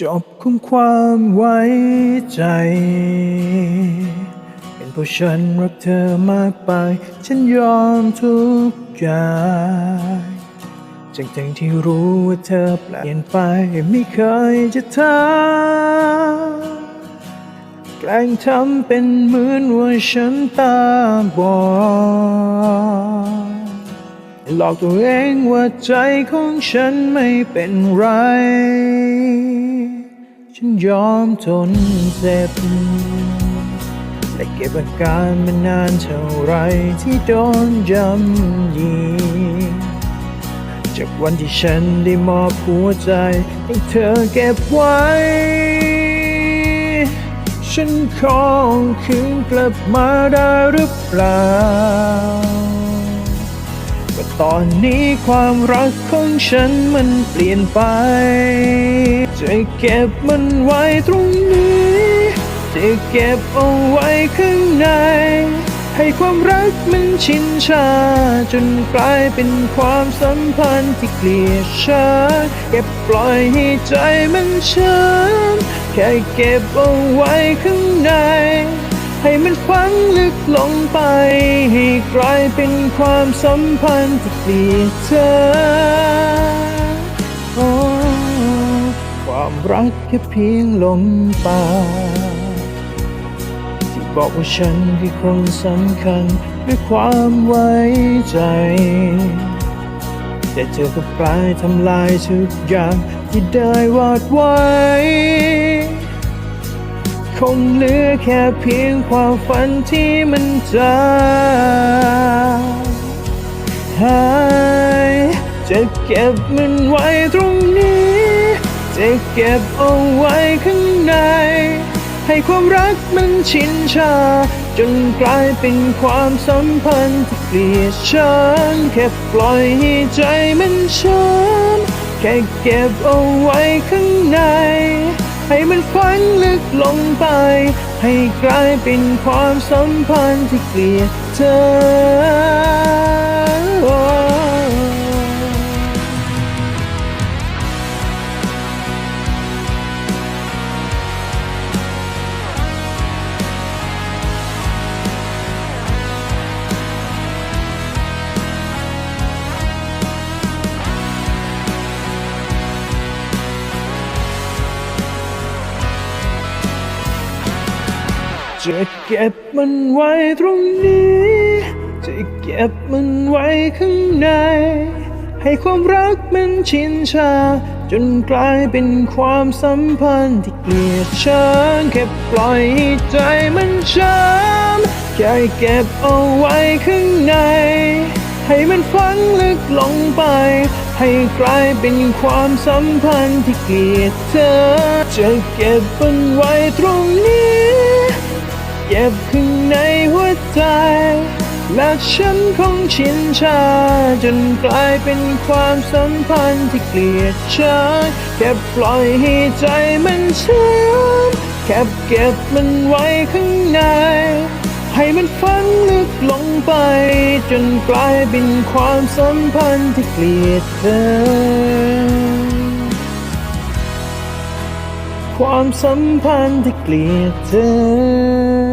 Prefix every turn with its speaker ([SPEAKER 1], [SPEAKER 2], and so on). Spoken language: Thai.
[SPEAKER 1] จบของความไว้ใจ เป็นเพราะฉันรักเธอมากไป ฉันยอมทุกอย่างจังจังที่รู้ว่าเธอเปลี่ยนไปไม่เคยจะทำแกล้งทำเป็นเหมือนว่าฉันตาบอดหลอกตัวเองว่าใจของฉันไม่เป็นไร ฉันยอมทนเจ็บ และเก็บอาการมานานเท่าไรที่โดนยำยีจากวันที่ฉันได้มอบหัวใจให้เธอเก็บไว้ ฉันขอคืนกลับมาได้หรือเปล่า ว่ตอนนี้ความรักของฉันมันเปลี่ยนไป จะเก็บมันไว้ตรงนี้ จะเก็บเอาไว้ข้างใน ให้ความรักมันชินชา จนกลายเป็นความสัมพันธ์ที่เกลียดชังเก็บปล่อยให้ใจมันช้ำแค่เก็บเอาไว้ข้างใน ให้มันฝังลึกลงไป ให้กลายเป็นความสัมพันธ์ที่เกลียดเธอความรักแค่เพียงลมปากที่บอกว่าฉันคือคนสำคัญด้วยความไว้ใจ แต่เธอก็กลายทำลายทุกอย่างที่ได้วาดไว้ คงเหลือแค่เพียงความฝันที่มันจางหายจะเก็บมันไว้ตรงนี้ จะเก็บเอาไว้ข้างใน ให้ความรักมันชินชา จนกลายเป็นความสัมพันธ์ที่เกลียดชังแค่ปล่อยให้ใจมันช้ำแค่เก็บเอาไว้ข้างใน ให้มันฝันลึกลงไป ให้กลายเป็นความสัมพันธ์ที่เกลียดเธอ จะเก็บมันไว้ตรงนี้ จะเก็บมันไว้ข้างใน ให้ความรักมันชินชา จนกลายเป็นความสัมพันธ์ที่เกลียดชังแค่ปล่อยให้ใจมันช้ำแค่เก็บเอาไว้ข้างใน ให้มันฝังลึกลงไปให้กลายเป็นความสัมพันธ์ที่เกลียดเธอ จะเก็บมันไว้ตรงนี้ เก็บข้างในหัวใจ และฉันคงชินชา จนกลายเป็นความสัมพันธ์ที่เกลียดชังแค่ปล่อยให้ใจมันช้ำแค่เก็บมันไว้ข้างใน ให้มันฝังลึกลงไป จนกลายเป็นความสัมพันธ์ที่เกลียดเธอความสัมพันธ์ที่เกลียดเธอ